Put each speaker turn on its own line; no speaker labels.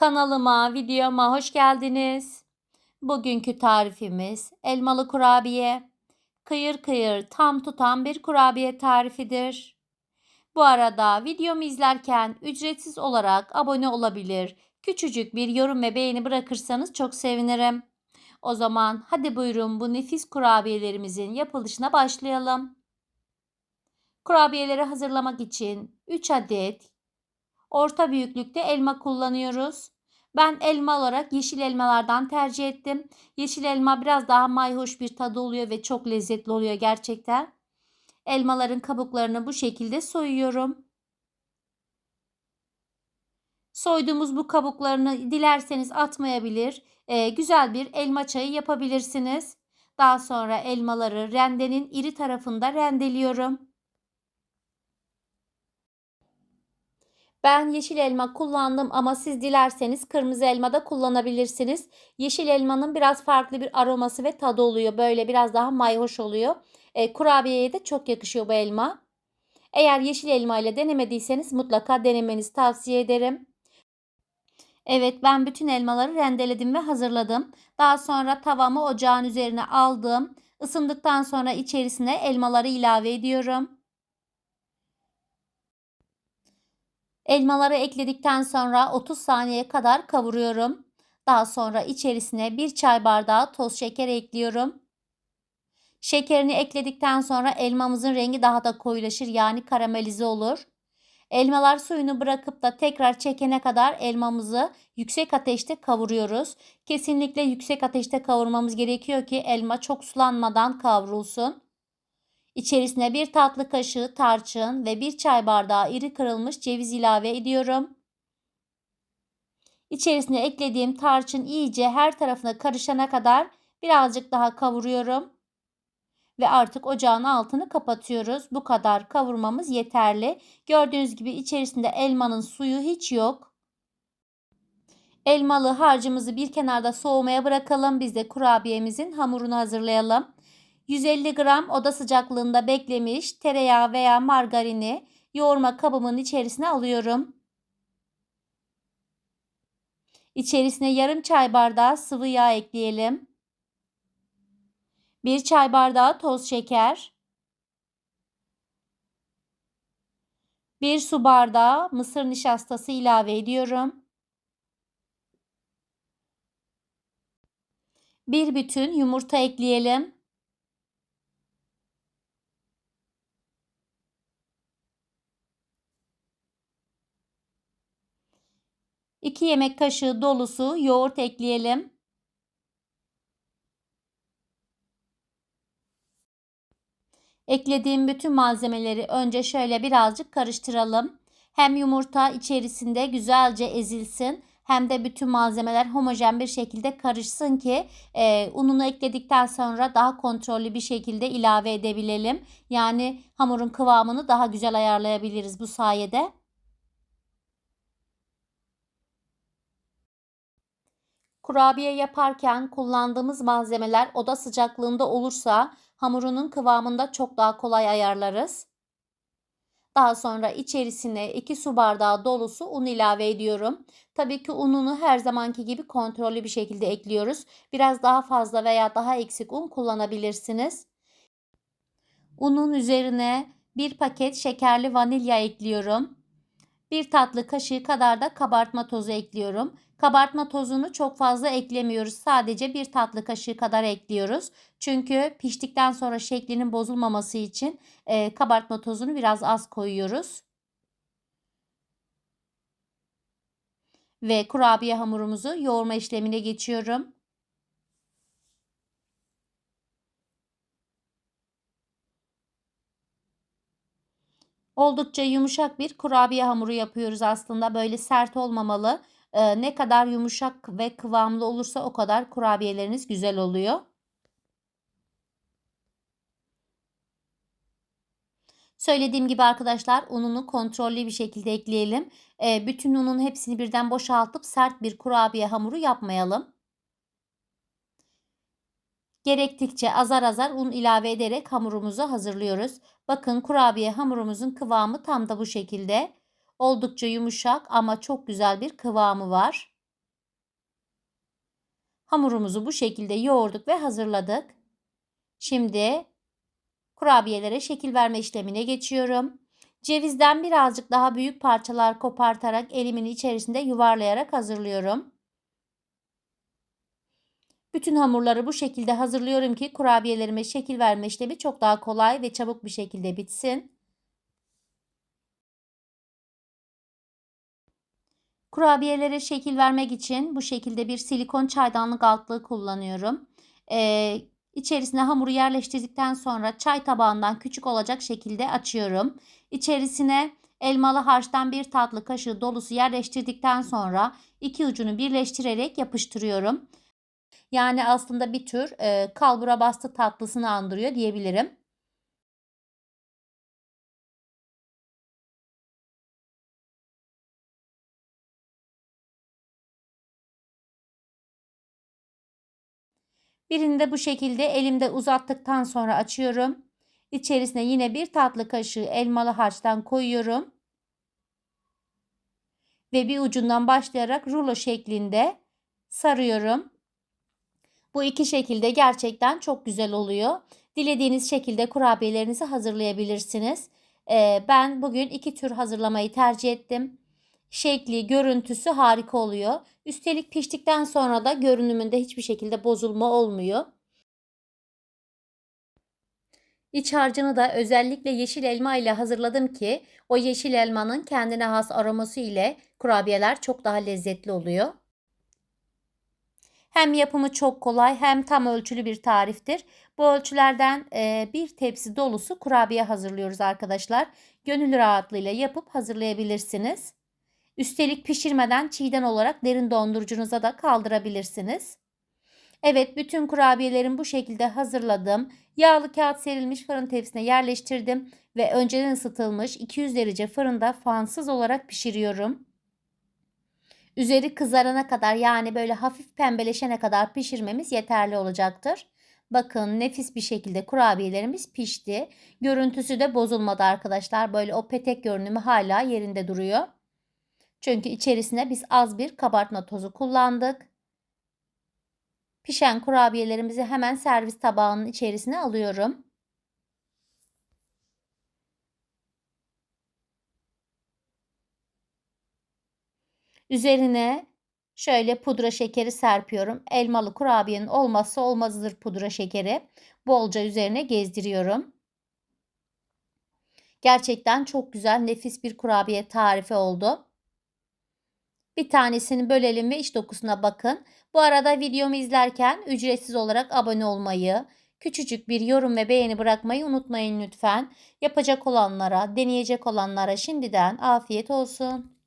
Kanalıma, videoma hoş geldiniz. Bugünkü tarifimiz elmalı kurabiye. Kıyır kıyır tam tutan bir kurabiye tarifidir. Bu arada videomu izlerken ücretsiz olarak abone olabilir, küçücük bir yorum ve beğeni bırakırsanız çok sevinirim. O zaman hadi buyurun bu nefis kurabiyelerimizin yapılışına başlayalım. Kurabiyeleri hazırlamak için 3 adet orta büyüklükte elma kullanıyoruz. Ben elma olarak yeşil elmalardan tercih ettim. Yeşil elma biraz daha mayhoş bir tadı oluyor ve çok lezzetli oluyor gerçekten. Elmaların kabuklarını bu şekilde soyuyorum. Soyduğumuz bu kabuklarını dilerseniz atmayabilir. Ee, güzel bir elma çayı yapabilirsiniz. Daha sonra elmaları rendenin iri tarafında rendeliyorum. Ben yeşil elma kullandım ama siz dilerseniz kırmızı elma da kullanabilirsiniz. Yeşil elmanın biraz farklı bir aroması ve tadı oluyor. Böyle biraz daha mayhoş oluyor. E, kurabiyeye de çok yakışıyor bu elma. Eğer yeşil elma ile denemediyseniz mutlaka denemenizi tavsiye ederim. Evet ben bütün elmaları rendeledim ve hazırladım. Daha sonra tavamı ocağın üzerine aldım. Isındıktan sonra içerisine elmaları ilave ediyorum. Elmaları ekledikten sonra 30 saniye kadar kavuruyorum. Daha sonra içerisine 1 çay bardağı toz şeker ekliyorum. Şekerini ekledikten sonra elmamızın rengi daha da koyulaşır yani karamelize olur. Elmalar suyunu bırakıp da tekrar çekene kadar elmamızı yüksek ateşte kavuruyoruz. Kesinlikle yüksek ateşte kavurmamız gerekiyor ki elma çok sulanmadan kavrulsun. İçerisine bir tatlı kaşığı tarçın ve bir çay bardağı iri kırılmış ceviz ilave ediyorum. İçerisine eklediğim tarçın iyice her tarafına karışana kadar birazcık daha kavuruyorum. Ve artık ocağın altını kapatıyoruz. Bu kadar kavurmamız yeterli. Gördüğünüz gibi içerisinde elmanın suyu hiç yok. Elmalı harcımızı bir kenarda soğumaya bırakalım. Biz de kurabiyemizin hamurunu hazırlayalım. 150 gram oda sıcaklığında beklemiş tereyağı veya margarini yoğurma kabımın içerisine alıyorum. İçerisine yarım çay bardağı sıvı yağ ekleyelim. 1 çay bardağı toz şeker. 1 su bardağı mısır nişastası ilave ediyorum. Bir bütün yumurta ekleyelim. 2 yemek kaşığı dolusu yoğurt ekleyelim. Eklediğim bütün malzemeleri önce şöyle birazcık karıştıralım. Hem yumurta içerisinde güzelce ezilsin hem de bütün malzemeler homojen bir şekilde karışsın ki e, ununu ekledikten sonra daha kontrollü bir şekilde ilave edebilelim. Yani hamurun kıvamını daha güzel ayarlayabiliriz bu sayede. Kurabiye yaparken kullandığımız malzemeler oda sıcaklığında olursa hamurunun kıvamında çok daha kolay ayarlarız. Daha sonra içerisine 2 su bardağı dolusu un ilave ediyorum. Tabii ki ununu her zamanki gibi kontrollü bir şekilde ekliyoruz. Biraz daha fazla veya daha eksik un kullanabilirsiniz. Unun üzerine bir paket şekerli vanilya ekliyorum. Bir tatlı kaşığı kadar da kabartma tozu ekliyorum. Kabartma tozunu çok fazla eklemiyoruz. Sadece bir tatlı kaşığı kadar ekliyoruz. Çünkü piştikten sonra şeklinin bozulmaması için e, kabartma tozunu biraz az koyuyoruz. Ve kurabiye hamurumuzu yoğurma işlemine geçiyorum. Oldukça yumuşak bir kurabiye hamuru yapıyoruz aslında. Böyle sert olmamalı. Ee, ne kadar yumuşak ve kıvamlı olursa o kadar kurabiyeleriniz güzel oluyor. Söylediğim gibi arkadaşlar ununu kontrollü bir şekilde ekleyelim. Ee, bütün unun hepsini birden boşaltıp sert bir kurabiye hamuru yapmayalım. Gerektikçe azar azar un ilave ederek hamurumuzu hazırlıyoruz. Bakın kurabiye hamurumuzun kıvamı tam da bu şekilde. Oldukça yumuşak ama çok güzel bir kıvamı var. Hamurumuzu bu şekilde yoğurduk ve hazırladık. Şimdi kurabiyelere şekil verme işlemine geçiyorum. Cevizden birazcık daha büyük parçalar kopartarak elimin içerisinde yuvarlayarak hazırlıyorum. Bütün hamurları bu şekilde hazırlıyorum ki kurabiyelerime şekil verme işlemi çok daha kolay ve çabuk bir şekilde bitsin. Kurabiyelere şekil vermek için bu şekilde bir silikon çaydanlık altlığı kullanıyorum. Ee, içerisine hamuru yerleştirdikten sonra çay tabağından küçük olacak şekilde açıyorum. İçerisine elmalı harçtan bir tatlı kaşığı dolusu yerleştirdikten sonra iki ucunu birleştirerek yapıştırıyorum. Yani aslında bir tür e, kalbura bastı tatlısını andırıyor diyebilirim. Birini de bu şekilde elimde uzattıktan sonra açıyorum. İçerisine yine bir tatlı kaşığı elmalı harçtan koyuyorum. Ve bir ucundan başlayarak rulo şeklinde sarıyorum. Bu iki şekilde gerçekten çok güzel oluyor. Dilediğiniz şekilde kurabiyelerinizi hazırlayabilirsiniz. Ee, ben bugün iki tür hazırlamayı tercih ettim. Şekli, görüntüsü harika oluyor. Üstelik piştikten sonra da görünümünde hiçbir şekilde bozulma olmuyor. İç harcını da özellikle yeşil elma ile hazırladım ki o yeşil elmanın kendine has aroması ile kurabiyeler çok daha lezzetli oluyor. Hem yapımı çok kolay hem tam ölçülü bir tariftir. Bu ölçülerden e, bir tepsi dolusu kurabiye hazırlıyoruz arkadaşlar. Gönül rahatlığıyla yapıp hazırlayabilirsiniz. Üstelik pişirmeden çiğden olarak derin dondurucunuza da kaldırabilirsiniz. Evet bütün kurabiyelerimi bu şekilde hazırladım. Yağlı kağıt serilmiş fırın tepsisine yerleştirdim ve önceden ısıtılmış 200 derece fırında fansız olarak pişiriyorum. Üzeri kızarana kadar yani böyle hafif pembeleşene kadar pişirmemiz yeterli olacaktır. Bakın nefis bir şekilde kurabiyelerimiz pişti. Görüntüsü de bozulmadı arkadaşlar. Böyle o petek görünümü hala yerinde duruyor. Çünkü içerisine biz az bir kabartma tozu kullandık. Pişen kurabiyelerimizi hemen servis tabağının içerisine alıyorum. Üzerine şöyle pudra şekeri serpiyorum. Elmalı kurabiyenin olmazsa olmazıdır pudra şekeri. Bolca üzerine gezdiriyorum. Gerçekten çok güzel nefis bir kurabiye tarifi oldu. Bir tanesini bölelim ve iç dokusuna bakın. Bu arada videomu izlerken ücretsiz olarak abone olmayı, küçücük bir yorum ve beğeni bırakmayı unutmayın lütfen. Yapacak olanlara, deneyecek olanlara şimdiden afiyet olsun.